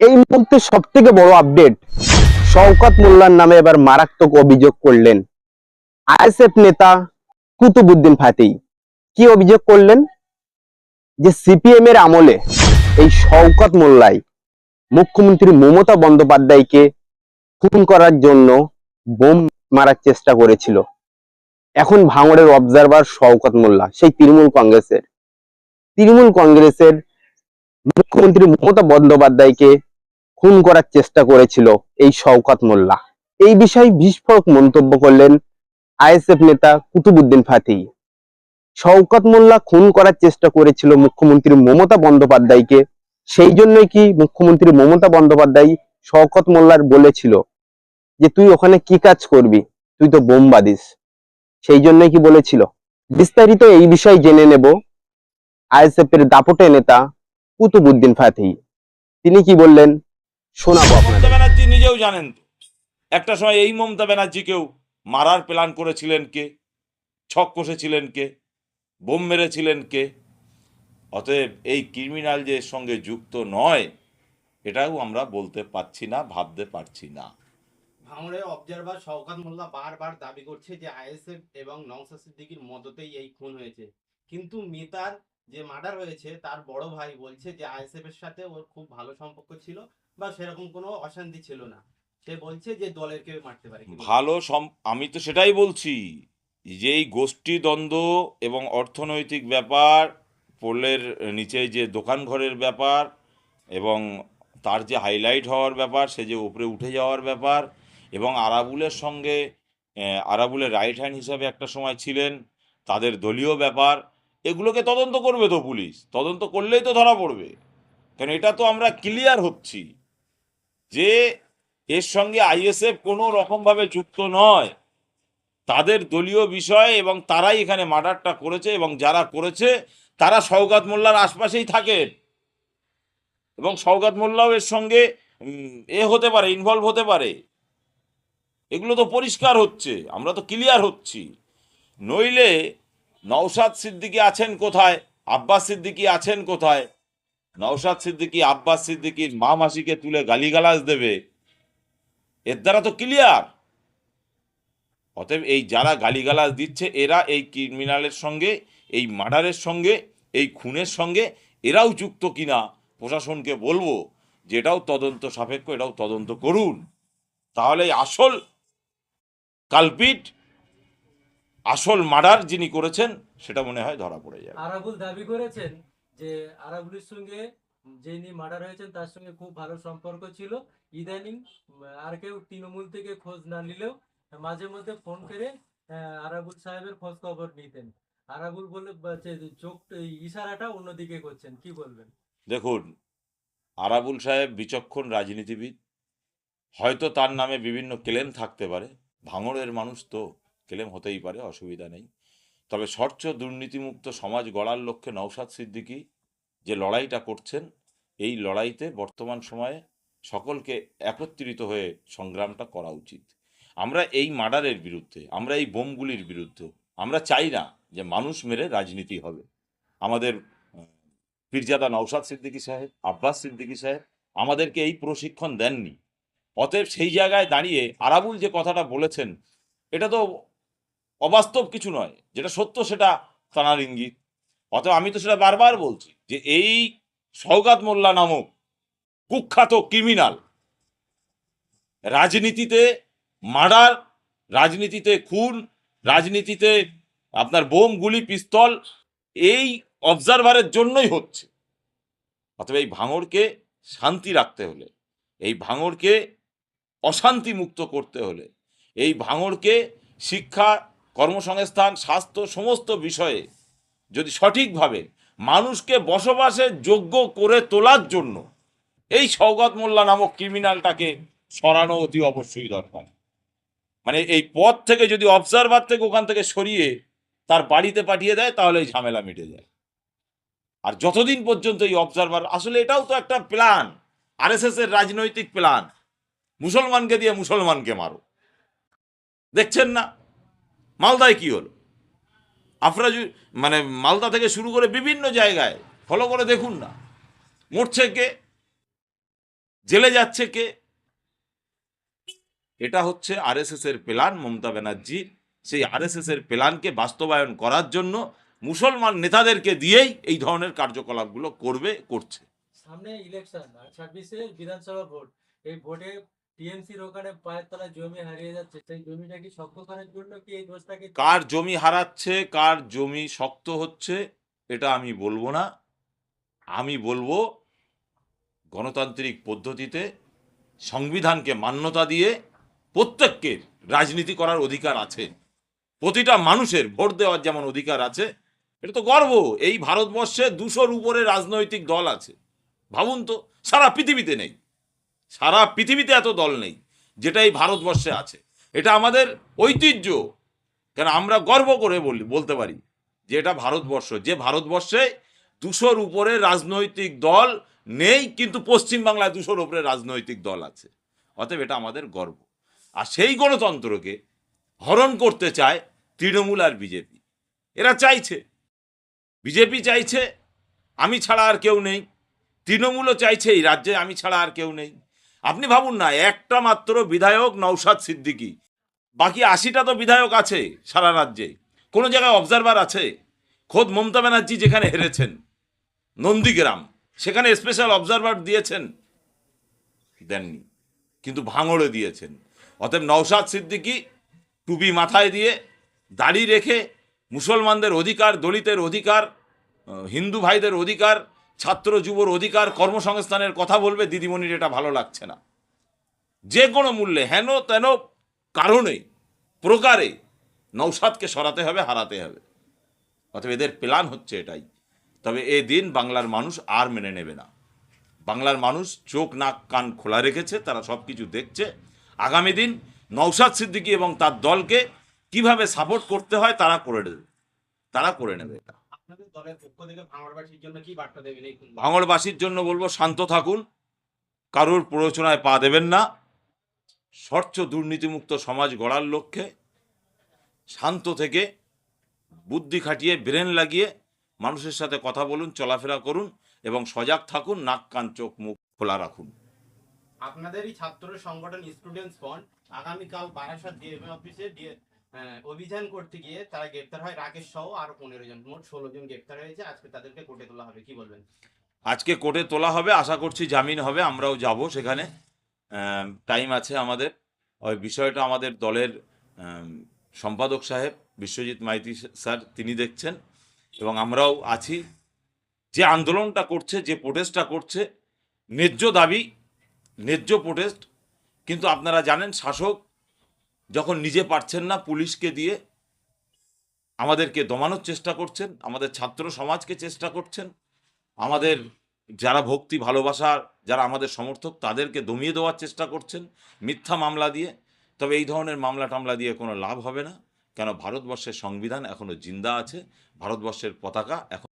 এই মুহূর্তে সব থেকে বড় আপডেট শওকত মোল্লার নামে এবার মারাত্মক অভিযোগ করলেন আইএসএফ নেতা কুতুবুদ্দিন ফাতেই কি অভিযোগ করলেন? যে সিপিএম এর আমলে এই শওকত মোল্লাই মুখ্যমন্ত্রী মমতা বন্দ্যোপাধ্যায়কে খুন করার জন্য বোম মারার চেষ্টা করেছিল। এখন ভাঙড়ের অবজারভার শওকত মোল্লা, সেই তৃণমূল কংগ্রেসের। তৃণমূল কংগ্রেসের মুখ্যমন্ত্রী মমতা বন্দ্যোপাধ্যায়কে খুন করার চেষ্টা করেছিল এই শওকত মোল্লা। এই বিষয়ে বিস্ফোরক মন্তব্য করলেন আইএসএফ নেতা কুতুবুদ্দিন ফাতি। শওকত মোল্লা খুন করার চেষ্টা করেছিল মুখ্যমন্ত্রী মমতা বন্দ্যোপাধ্যায়কে। সেই জন্যই কি মুখ্যমন্ত্রী মমতা বন্দ্যোপাধ্যায় শওকত মোল্লার বলেছিল যে, তুই ওখানে কি কাজ করবি? তুই তো বোম বাঁধিস। সেই জন্যই কি বলেছিল? বিস্তারিত এই বিষয়ে জেনে নেব আইএসএফ এর দাপটে নেতা কুতুবুদ্দিন ফাতি। তিনি কি বললেন? শোনাবো মমতা ব্যানার্জি নিজেও জানেন একটা সময় এই মমতা ব্যানার্জিকেও মারার প্ল্যান করেছিলেন কে ছক কষেছিলেন কে বোম মেরেছিলেন কে অতএব এই ক্রিমিনাল যে সঙ্গে যুক্ত নয় এটাও আমরা বলতে পারছি না ভাবতে পারছি না। ভাঙড়ের অবজারভার শওকাত মোল্লা বারবার দাবি করছে যে আইএসএফ এবং নওসা সিদ্দিকির মদতেই এই খুন হয়েছে। কিন্তু মিতার যে মার্ডার হয়েছে তার বড় ভাই বলছে যে আইএসএফ এর সাথে ওর খুব ভালো সম্পর্ক ছিল। বা সেরকম কোনো অশান্তি ছিল না। সে বলছে যে দলের কেউ মারতে পারে। ভালো আমি তো সেটাই বলছি যে এই গোষ্ঠী দ্বন্দ্ব এবং অর্থনৈতিক ব্যাপার, পোলের নিচে যে দোকান ঘরের ব্যাপার এবং তার যে হাইলাইট হওয়ার ব্যাপার, সে যে উপরে উঠে যাওয়ার ব্যাপার এবং আরাবুলের সঙ্গে আরাবুলের রাইট হ্যান্ড হিসাবে একটা সময় ছিলেন, তাদের দলীয় ব্যাপার, এগুলোকে তদন্ত করবে তো পুলিশ। তদন্ত করলেই তো ধরা পড়বে। কেন এটা তো আমরা ক্লিয়ার হচ্ছি। যে এর সঙ্গে আইএসএফ কোনো রকমভাবে যুক্ত নয়। তাদের দলীয় বিষয় এবং তারাই এখানে মার্ডারটা করেছে এবং যারা করেছে, তারা সৌগাত মোল্লার আশপাশেই থাকে এবং সৌগাত মোল্লাও এর সঙ্গে এ হতে পারে ইনভলভ হতে পারে। এগুলো তো পরিষ্কার হচ্ছে, আমরা তো ক্লিয়ার হচ্ছি। নইলে নওশাদ সিদ্দিকী আছেন কোথায়? আব্বাস সিদ্দিকি আছেন কোথায়? নওশাদ সিদ্দিকী, আব্বাস সিদ্দিকীর মা মাসিকে তুলে গালিগালাজ দেবে। এর দ্বারা তো ক্লিয়ার অতএব এই যারা গালিগালাজ দিচ্ছে, এরা এই ক্রিমিনালের সঙ্গে, এই মার্ডারের সঙ্গে, এই খুনের সঙ্গে, এরাও যুক্ত কিনা প্রশাসনকে বলব যে এটাও তদন্ত সাপেক্ষ, এটাও তদন্ত করুন। তাহলে আসল কালপিট আসল মার্ডার যিনি করেছেন, সেটা মনে হয় ধরা পড়ে আরাবুল দাবি করেছেন যে আরাবুলের সঙ্গে যিনি মার্ডার হয়েছেন, তার সঙ্গে খুব ভালো সম্পর্ক ছিল। ইদানিং আর কেউ তৃণমূল থেকে খোঁজ না নিলেও মাঝে মধ্যে ফোন করে আরাবুল সাহেবের খোঁজ খবর নিতেন। আরাবুল বলে চোখ ইশারাটা অন্যদিকে করছেন। কি বলবেন? দেখুন আরাবুল সাহেব বিচক্ষণ রাজনীতিবিদ। হয়তো তার নামে বিভিন্ন ক্লেম থাকতে পারে। ভাঙড়ের মানুষ তো ক্লেম হতেই পারে, অসুবিধা নেই। তবে স্বচ্ছ দুর্নীতিমুক্ত সমাজ গড়ার লক্ষ্যে নওশাদ সিদ্দিকি যে লড়াইটা করছেন, এই লড়াইতে বর্তমান সময়ে সকলকে একত্রিত হয়ে সংগ্রামটা করা উচিত। আমরা এই মার্ডারের বিরুদ্ধে, আমরা এই বোমগুলির বিরুদ্ধে, আমরা চাই না যে মানুষ মেরে রাজনীতি হবে। আমাদের পীরজাদা নওশাদ সিদ্দিকী সাহেব, আব্বাস সিদ্দিকী সাহেব আমাদেরকে এই প্রশিক্ষণ দেননি। অতএব সেই জায়গায় দাঁড়িয়ে আরাবুল যে কথাটা বলেছেন, এটা তো অবাস্তব কিছু নয়। যেটা সত্য সেটা তানার ইঙ্গিত। অতএব আমি তো সেটা বারবার বলছি যে এই সৌগাত মোল্লা নামক কুখ্যাত ক্রিমিনাল রাজনীতিতে মার্ডার, রাজনীতিতে খুন, রাজনীতিতে আপনার বোম, গুলি, পিস্তল এই অবজারভারের জন্যই হচ্ছে। অতএব এই ভাঙড়কে শান্তি রাখতে হলে, এই ভাঙড়কে অশান্তি মুক্ত করতে হলে, এই ভাঙড়কে শিক্ষা কর্মসংস্থান, স্বাস্থ্য, সমস্ত বিষয়ে যদি সঠিকভাবে মানুষকে বসবাসের যোগ্য করে তোলার জন্য এই সৌগত মোল্লা নামক ক্রিমিনালটাকে সরানো অতি অবশ্যই দরকার। মানে এই পথ থেকে যদি অবজারভার থেকে ওখান থেকে সরিয়ে তার বাড়িতে পাঠিয়ে দেয়, তাহলে এই ঝামেলা মিটে যায়। আর যতদিন পর্যন্ত এই অবজারভার আসলে এটাও তো একটা প্ল্যান আরএসএস এর রাজনৈতিক প্ল্যান মুসলমানকে দিয়ে মুসলমানকে মারো। দেখছেন না? মালদায় কি হলো? আফরাজু মানে মালদা থেকে শুরু করে বিভিন্ন জায়গায়, ফলো করে দেখুন না। মরছে কে? জেলে যাচ্ছে কে? এটা হচ্ছে আরএসএস এর প্ল্যান, মমতা ব্যানার্জি। সেই আরএসএস এর প্ল্যানকে বাস্তবায়ন করার জন্য মুসলমান নেতাদেরকে দিয়েই এই ধরনের কার্যকলাপগুলো করবে, করছে। সামনে ইলেকশন আর ছাব্বিশে বিধানসভা ভোট। এই ভোটে কার জমি হারাচ্ছে, কার জমি শক্ত হচ্ছে, এটা আমি বলব না। আমি বলব গণতান্ত্রিক পদ্ধতিতে সংবিধানকে মান্যতা দিয়ে প্রত্যেককে রাজনীতি করার অধিকার আছে। প্রতিটা মানুষের ভোট দেওয়ার যেমন অধিকার আছে, এটা তো গর্ব। এই ভারতবর্ষে দুশোর উপরে রাজনৈতিক দল আছে। ভাবুন তো, সারা পৃথিবীতে নেই। সারা পৃথিবীতে এত দল নেই যেটা এই ভারতবর্ষে আছে। এটা আমাদের ঐতিহ্য। কেন আমরা গর্ব করে বলি, বলতে পারি যে এটা ভারতবর্ষ। যে ভারতবর্ষে দুশোর উপরে রাজনৈতিক দল নেই, কিন্তু পশ্চিমবাংলায় দুশোর উপরে রাজনৈতিক দল আছে। অতএব এটা আমাদের গর্ব। আর সেই গণতন্ত্রকে হরণ করতে চায় তৃণমূল আর বিজেপি। এরা চাইছে। বিজেপি চাইছে, আমি ছাড়া আর কেউ নেই। তৃণমূলও চাইছে এই রাজ্যে, আমি ছাড়া আর কেউ নেই। আপনি ভাবুন না, একটা মাত্র বিধায়ক নৌসাদ সিদ্দিকী। বাকি আশিটা তো বিধায়ক আছে সারা রাজ্যে। কোনো জায়গায় অবজারভার আছে? খোদ মমতা ব্যানার্জি যেখানে হেরেছেন, নন্দীগ্রাম, সেখানে স্পেশাল অবজারভার দিয়েছেন? দেননি, কিন্তু ভাঙড়ে দিয়েছেন। অতএব নওশাদ সিদ্দিকী টুপি মাথায় দিয়ে দাড়ি রেখে মুসলমানদের অধিকার, দলিতের অধিকার হিন্দু ভাইদের অধিকার ছাত্র যুবর অধিকার কর্মসংস্থানের কথা বলবে, দিদিমণির এটা ভালো লাগছে না। যে কোনো মূল্যে, হেন তেন কারণে, প্রকারে নৌসাদকে সরাতে হবে, হারাতে হবে। অতএব এদের প্ল্যান হচ্ছে এটাই। তবে এ দিন বাংলার মানুষ আর মেনে নেবে না। বাংলার মানুষ চোখ, নাক, কান খোলা রেখেছে, তারা সব কিছু দেখছে। আগামী দিন নৌসাদ সিদ্দিকী এবং তার দলকে কীভাবে সাপোর্ট করতে হয়, তারা করে দেবে। তারা করে নেবে এটা। ভাঙড়বাসীর জন্য বলব শান্ত থাকুন। কারোর প্ররোচনায় পা দেবেন না। স্বচ্ছ দুর্নীতিমুক্ত সমাজ গড়ার লক্ষ্যে শান্ত থেকে বুদ্ধি খাটিয়ে ব্রেন লাগিয়ে মানুষের সাথে কথা বলুন চলাফেরা করুন এবং সজাগ থাকুন নাক কান চোখ মুখ খোলা রাখুন। আপনাদেরই ছাত্র সংগঠন স্টুডেন্টস ফ্রন্ট আগামীকাল বারাসাত ডিএমএ অফিসে অভিযান করতে গিয়ে তারা গ্রেপ্তার হয় রাকেশ সহ আরও পনেরো জন, মোট ষোলো জন গ্রেপ্তার হয়েছে। আজকে তাদেরকে কোর্টে তোলা হবে, কি বলবেন? আজকে কোর্টে তোলা হবে, আশা করছি জামিন হবে, আমরাও যাব সেখানে। টাইম আছে আমাদের। ওই বিষয়টা আমাদের দলের সম্পাদক সাহেব বিশ্বজিৎ মাইতি স্যার, তিনি দেখছেন। এবং আমরাও আছি। যে আন্দোলনটা করছে, যে প্রোটেস্টটা করছে, ন্যায্য দাবি, ন্যায্য প্রোটেস্ট কিন্তু আপনারা জানেন শাসক যখন নিজে পারছেন না পুলিশকে দিয়ে, আমাদেরকে দমানোর চেষ্টা করছেন, আমাদের ছাত্র সমাজকে চেষ্টা করছেন, আমাদের যারা ভক্তি ভালোবাসার যারা আমাদের সমর্থক, তাদেরকে দমিয়ে দেওয়ার চেষ্টা করছেন, মিথ্যা মামলা দিয়ে। তবে এই ধরনের মামলা টামলা দিয়ে কোনো লাভ হবে না, কেন ভারতবর্ষের সংবিধান এখনও জিন্দা আছে, ভারতবর্ষের পতাকা এখন